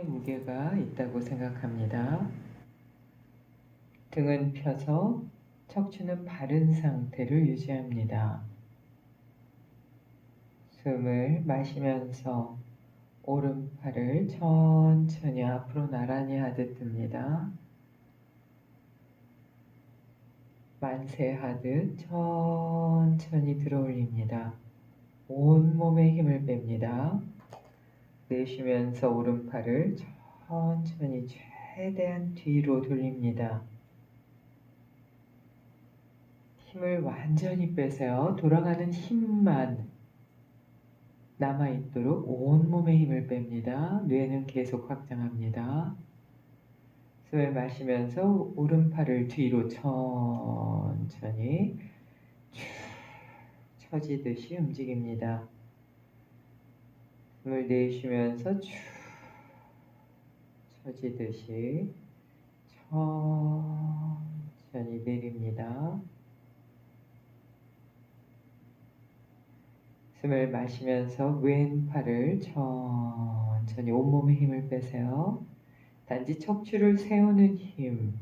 2톤의 무게가 있다고 생각합니다. 등은 펴서 척추는 바른 상태를 유지합니다. 숨을 마시면서 오른팔을 천천히 앞으로 나란히 하듯 듭니다. 만세하듯 천천히 들어 올립니다. 온몸에 힘을 뺍니다. 내쉬면서 오른팔을 천천히 최대한 뒤로 돌립니다. 힘을 완전히 빼세요. 돌아가는 힘만 남아있도록 온몸에 힘을 뺍니다. 뇌는 계속 확장합니다. 숨을 마시면서 오른팔을 뒤로 천천히 쭉 처지듯이 움직입니다. 숨을 내쉬면서 쭉 처지듯이 천천히 내립니다. 숨을 마시면서 왼팔을 천천히 온몸에 힘을 빼세요. 단지 척추를 세우는 힘,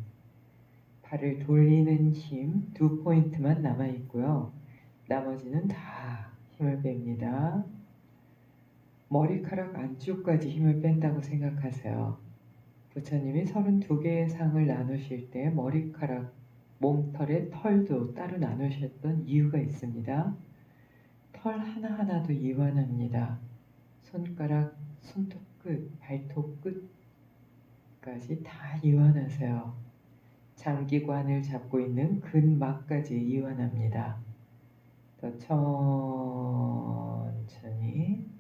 팔을 돌리는 힘 두 포인트만 남아 있고요. 나머지는 다 힘을 뺍니다. 머리카락 안쪽까지 힘을 뺀다고 생각하세요. 부처님이 32개의 상을 나누실 때 머리카락, 몸털의 털도 따로 나누셨던 이유가 있습니다. 털 하나하나도 이완합니다. 손가락, 손톱 끝, 발톱 끝까지 다 이완하세요. 장기관을 잡고 있는 근막까지 이완합니다. 더 천천히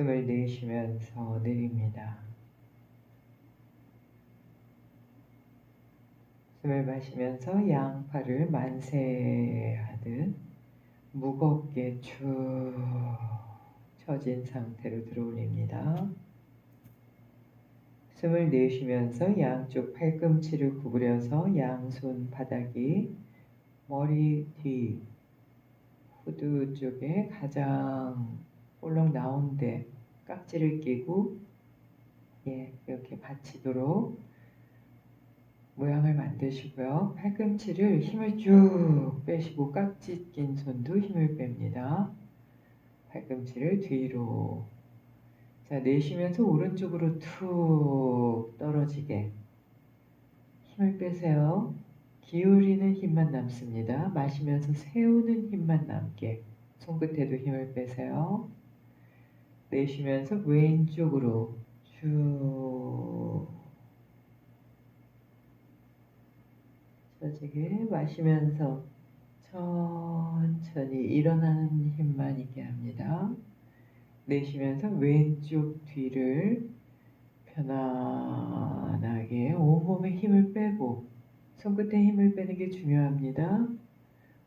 숨을 내쉬면서 내립니다. 숨을 마시면서 양팔을 만세하듯 무겁게 쭉 처진 상태로 들어올립니다. 숨을 내쉬면서 양쪽 팔꿈치를 구부려서 양손 바닥이 머리 뒤 후두 쪽에 가장 볼록 나온데 깍지를 끼고 예, 이렇게 받치도록 모양을 만드시고요. 팔꿈치를 힘을 쭉 빼시고 깍지 낀 손도 힘을 뺍니다. 팔꿈치를 뒤로 자 내쉬면서 오른쪽으로 툭 떨어지게 힘을 빼세요. 기울이는 힘만 남습니다. 마시면서 세우는 힘만 남게 손끝에도 힘을 빼세요. 내쉬면서 왼쪽으로 쭉 처지게 마시면서 천천히 일어나는 힘만 있게 합니다. 내쉬면서 왼쪽 뒤를 편안하게 온몸에 힘을 빼고 손끝에 힘을 빼는 게 중요합니다.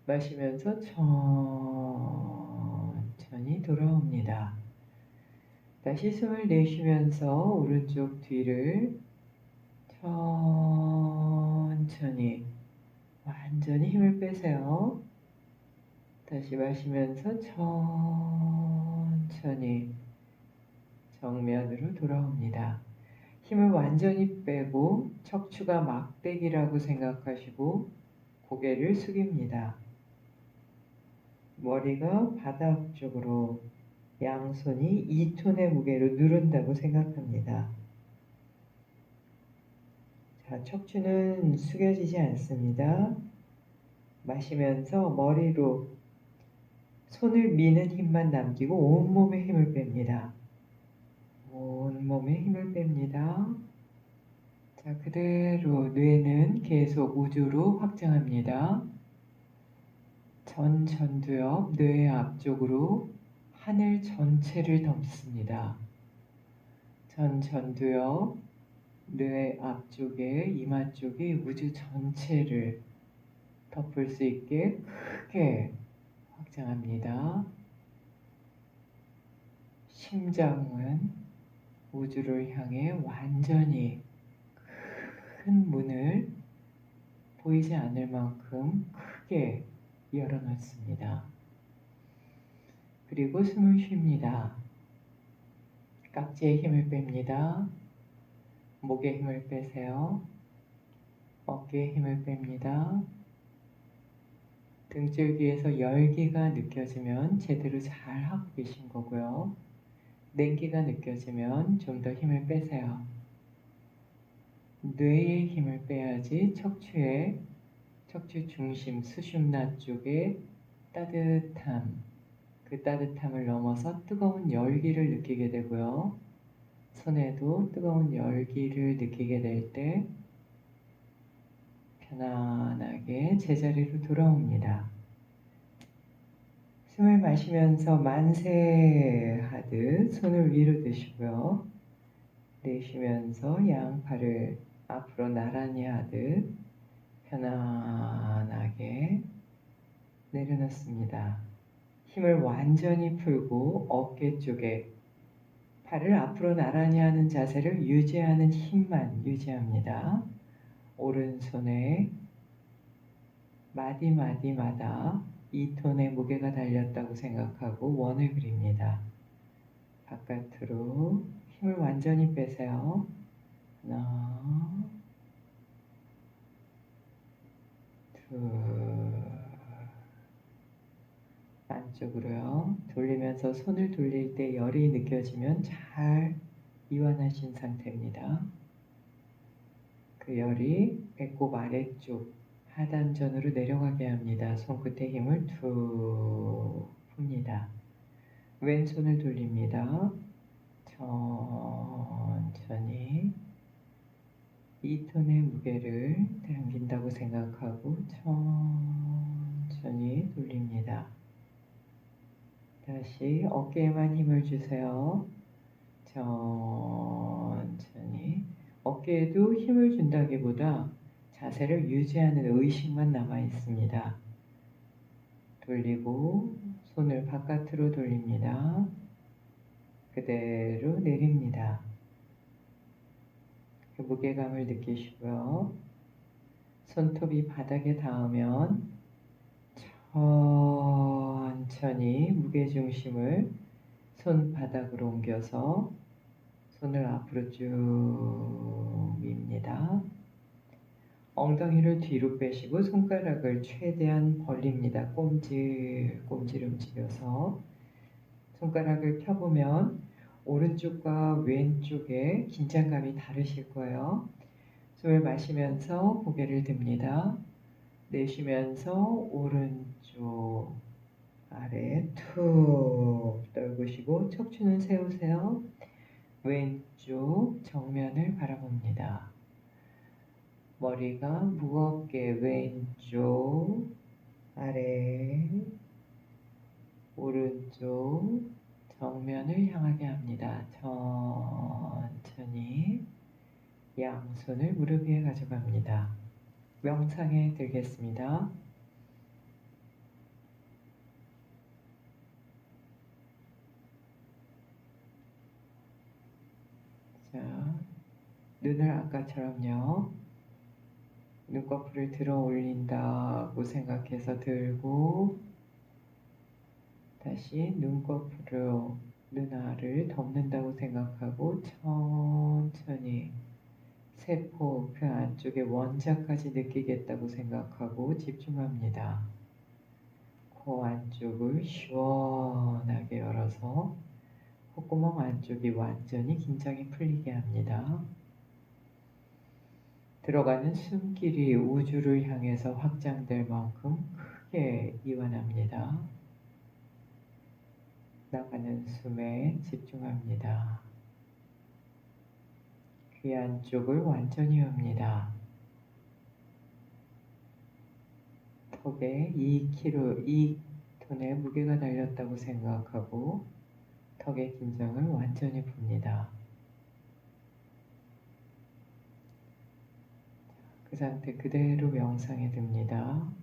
마시면서 천천히 돌아옵니다. 다시 숨을 내쉬면서 오른쪽 뒤를 천천히 완전히 힘을 빼세요. 다시 마시면서 천천히 정면으로 돌아옵니다. 힘을 완전히 빼고 척추가 막대기라고 생각하시고 고개를 숙입니다. 머리가 바닥 쪽으로 양손이 2톤의 무게로 누른다고 생각합니다. 자, 척추는 숙여지지 않습니다. 마시면서 머리로 손을 미는 힘만 남기고 온몸에 힘을 뺍니다. 온몸에 힘을 뺍니다. 자, 그대로 뇌는 계속 우주로 확장합니다. 전 전두엽 뇌 앞쪽으로 하늘 전체를 덮습니다. 전 전두엽 뇌 앞쪽에 이마 쪽에 우주 전체를 덮을 수 있게 크게 확장합니다. 심장은 우주를 향해 완전히 큰 문을 보이지 않을 만큼 크게 열어놓습니다. 그리고 숨을 쉽니다. 깍지에 힘을 뺍니다. 목에 힘을 빼세요. 어깨에 힘을 뺍니다. 등줄기에서 열기가 느껴지면 제대로 잘 하고 계신 거고요. 냉기가 느껴지면 좀 더 힘을 빼세요. 뇌에 힘을 빼야지 척추에 척추 중심 수심나 쪽에 따뜻함, 그 따뜻함을 넘어서 뜨거운 열기를 느끼게 되고요. 손에도 뜨거운 열기를 느끼게 될 때 편안하게 제자리로 돌아옵니다. 숨을 마시면서 만세 하듯 손을 위로 드시고요. 내쉬면서 양팔을 앞으로 나란히 하듯 편안하게 내려놓습니다. 힘을 완전히 풀고 어깨 쪽에 팔을 앞으로 나란히 하는 자세를 유지하는 힘만 유지합니다. 오른손에 마디마디마다 2톤의 무게가 달렸다고 생각하고 원을 그립니다. 바깥으로 힘을 완전히 빼세요. 하나, 둘, 안쪽으로요. 돌리면서 손을 돌릴 때 열이 느껴지면 잘 이완하신 상태입니다. 그 열이 배꼽 아래쪽 하단전으로 내려가게 합니다. 손끝에 힘을 툭 풉니다. 왼손을 돌립니다. 천천히 2톤의 무게를 당긴다고 생각하고 천천히 돌립니다. 다시 어깨에만 힘을 주세요. 천천히 어깨에도 힘을 준다기보다 자세를 유지하는 의식만 남아 있습니다. 돌리고 손을 바깥으로 돌립니다. 그대로 내립니다. 그 무게감을 느끼시고요. 손톱이 바닥에 닿으면 천천히 무게중심을 손바닥으로 옮겨서 손을 앞으로 쭉 밉니다. 엉덩이를 뒤로 빼시고 손가락을 최대한 벌립니다. 꼼질꼼질 움직여서 손가락을 펴보면 오른쪽과 왼쪽에 긴장감이 다르실 거예요. 숨을 마시면서 고개를 듭니다. 내쉬면서 오른쪽 아래 툭 떨구시고 척추는 세우세요. 왼쪽 정면을 바라봅니다. 머리가 무겁게 왼쪽 아래 오른쪽 정면을 향하게 합니다. 천천히 양손을 무릎 위에 가져갑니다. 명상에 들겠습니다. 자, 눈을 아까처럼요. 눈꺼풀을 들어 올린다고 생각해서 들고 다시 눈꺼풀로 눈알을 덮는다고 생각하고 천천히 세포 그 안쪽에 원자까지 느끼겠다고 생각하고 집중합니다. 코 안쪽을 시원하게 열어서 콧구멍 안쪽이 완전히 긴장이 풀리게 합니다. 들어가는 숨길이 우주를 향해서 확장될 만큼 크게 이완합니다. 나가는 숨에 집중합니다. 귀 안쪽을 완전히 엽니다. 턱에 2kg, 2톤의 무게가 달렸다고 생각하고 턱의 긴장을 완전히 풉니다. 그 상태 그대로 명상에 듭니다.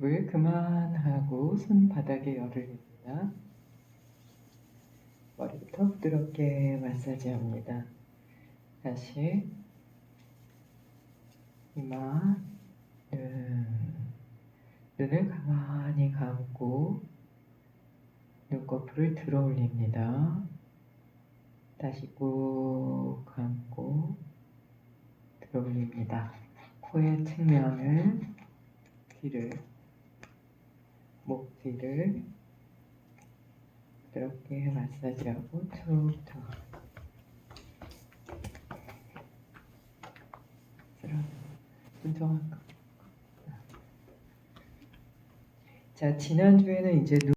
호흡을 그만하고 손바닥에 열을 냅니다. 머리부터 부드럽게 마사지합니다. 다시 이마, 눈, 눈을 가만히 감고 눈꺼풀을 들어 올립니다. 다시 꾹 감고 들어 올립니다. 코의 측면을, 귀를, 목 뒤를 부드럽게 마사지하고 툭툭 거. 자, 지난주에는 이제 눈